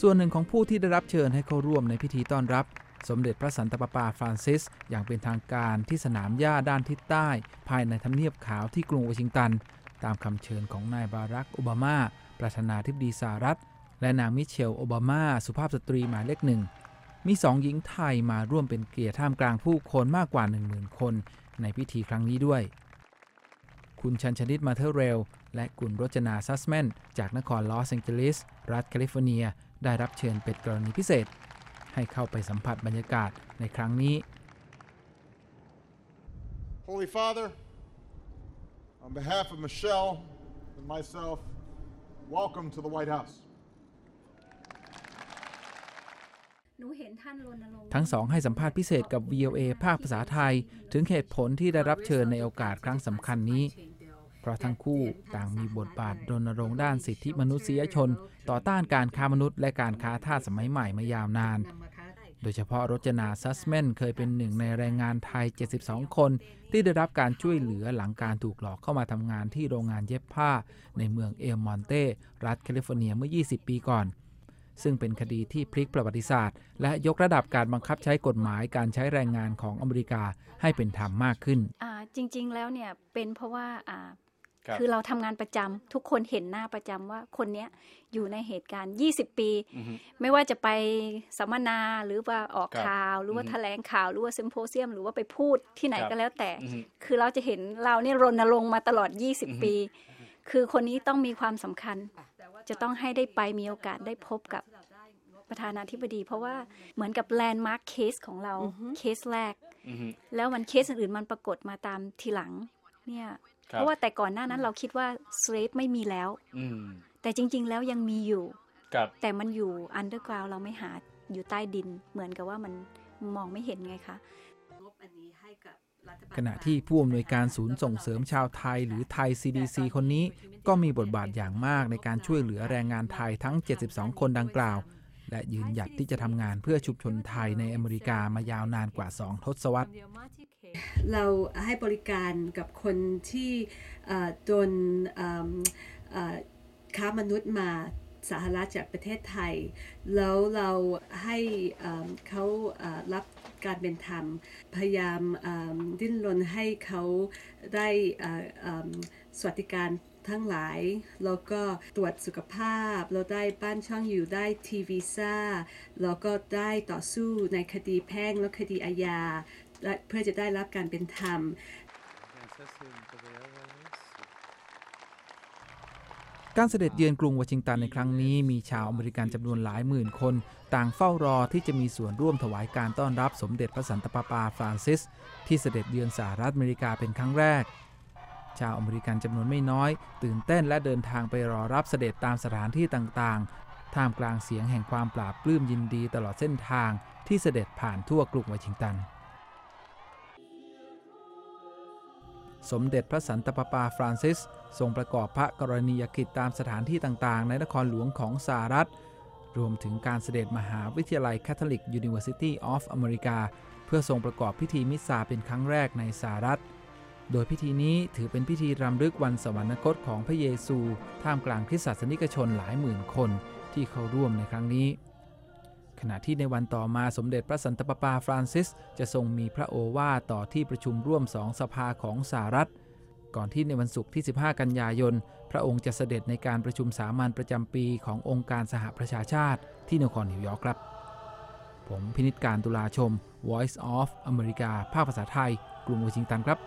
ส่วนหนึ่งของผู้ที่ได้รับเชิญให้เข้าร่วมในพิธีต้อนรับ สมเด็จพระสันตะปาปาฟรานซิส อย่างเป็นทางการที่สนามหญ้าด้านทิศใต้ ภายในทำเนียบขาวที่กรุงวอชิงตัน ตามคำเชิญของนายบารักโอบามา ประธานาธิบดีสหรัฐ และนางมิเชลโอบามา สุภาพสตรีหมายเลขหนึ่งมีสองหญิงไทยมาร่วมเป็นเกียรติท่ามกลางผู้คนมากกว่า 10,000 คน ในพิธีครั้งนี้ด้วย คุณชันชนิดมาเทอร์เรล และคุณรจนาซัสแมนจากนครลอสแองเจลิส รัฐแคลิฟอร์เนีย ได้รับเชิญเป็นกรณีพิเศษ ให้เข้าไปสัมผัสบรรยากาศในครั้งนี้ Holy Father, on behalf of Michelle and myself, welcome to the White House. หนูเห็นท่านรณรงค์ทั้งสองให้สัมภาษณ์พิเศษกับ VOA ภาคภาษาไทย ถึงเหตุผลที่ได้รับเชิญในโอกาสครั้งสำคัญนี้ เพราะทั้งคู่ต่างมีบทบาทรณรงค์ด้านสิทธิมนุษยชน ต่อต้านการค้ามนุษย์และการค้าทาสสมัยใหม่มายาวนาน โดยเฉพาะรจนาซัสแมนเคยเป็นหนึ่งในแรงงานไทย 72 คน ที่ได้รับการช่วยเหลือหลังการถูกหลอกเข้ามาทำงานที่โรงงานเย็บผ้า ในเมืองเอลมอนเต รัฐแคลิฟอร์เนียเมื่อ 20 ปีก่อนซึ่งเป็นคดีที่พลิกประวัติศาสตร์ และยกระดับการบังคับใช้กฎหมายการใช้แรงงานของอเมริกาให้เป็นธรรมมากขึ้นอ่าจริงๆแล้วเนี่ยเป็นเพราะว่าอ่า ครับคือเราทำงานประจำทุกคนเห็นหน้าประจำว่าคนเนี้ยอยู่ในเหตุการณ์ 20 ปีอือฮึไม่ว่าจะไปสัมมนาหรือว่าออกครับข่าว หรือว่าอือฮึแถลงข่าวหรือว่าซิมโพเซียม หรือว่าไปพูดที่ไหนครับก็แล้วแต่อือฮึคือเราจะเห็นเราเนี่ยรณรงค์มาตลอด 20 ปี คือคนนี้ต้องมีความสำคัญ จะต้องให้ได้ไปมีโอกาสได้พบกับประธานาธิบดี เพราะว่าเหมือนกับแลนด์มาร์คเคสของเราเคสแรกอือฮึแล้วมันเคสอื่นๆมันปรากฏมาตามทีหลัง เนี่ยครับเพราะว่าแต่ก่อนหน้านั้นเราคิดว่า slave ไม่มีแล้วอืมแต่จริง ๆ แล้วยังมีอยู่ครับแต่มันอยู่ underground เราไม่หาอยู่ใต้ดิน เหมือนกับว่ามันมองไม่เห็นไงคะขณะที่ผู้อำนวยการศูนย์ส่งเสริมชาวไทยหรือไทย CDC คนนี้ ก็มีบทบาทอย่างมากในการช่วยเหลือแรงงานไทยทั้ง 72 คนดังกล่าว และยืนหยัดที่จะทำงานเพื่อชุมชนไทยในอเมริกามายาวนานกว่า 2 ทศวรรษ เราให้บริการกับคนที่โดนค้ามนุษย์มาสหรัฐจากประเทศไทย แล้วเราให้เขารับการเป็นธรรม พยายามดิ้นรนให้เขาได้สวัสดิการ ทั้งหลาย แล้วก็ตรวจสุขภาพ เราได้บ้านช่องอยู่ได้ทีวีซ่า แล้วก็ได้ต่อสู้ในคดีแพ่งและคดีอาญาเพื่อจะได้รับการเป็นธรรม การเสด็จเยือนกรุงวอชิงตันในครั้งนี้มีชาวอเมริกันจำนวนหลายหมื่นคน ต่างเฝ้ารอที่จะมีส่วนร่วมถวายการต้อนรับสมเด็จพระสันตะปาปาฟรานซิส ที่เสด็จเยือนสหรัฐอเมริกาเป็นครั้งแรก ชาวอเมริกันจำนวนไม่น้อย ตื่นเต้นและเดินทางไปรอรับเสด็จตามสถานที่ต่างๆ ท่ามกลางเสียงแห่งความปราบปลื้มยินดีตลอดเส้นทางที่เสด็จผ่านทั่วกรุงวอชิงตัน สมเด็จพระสันตะปาปาฟรานซิส ทรงประกอบพระกรณียกิจตามสถานที่ต่างๆ ในนครหลวงของสหรัฐ รวมถึงการเสด็จมหาวิทยาลัย Catholic University of America เพื่อทรงประกอบพิธีมิสซาเป็นครั้งแรกในสหรัฐ โดยพิธีนี้ถือเป็นพิธีรำลึกวันสวรรคตของพระเยซู ท่ามกลางคริสตศาสนิกชนหลายหมื่นคนที่เข้าร่วมในครั้งนี้ ขณะที่ในวันต่อมาสมเด็จพระสันตะปาปาฟรานซิส จะทรงมีพระโอวาทต่อที่ประชุมร่วมสองสภาของสหรัฐ ก่อนที่ในวันศุกร์ที่ 15 กันยายน พระองค์จะเสด็จในการประชุมสามัญประจำปีขององค์การสหประชาชาติที่นครนิวยอร์กครับ ผมพินิจการตุลาชม Voice of America ภาคภาษาไทย กรุงวอชิงตันครับ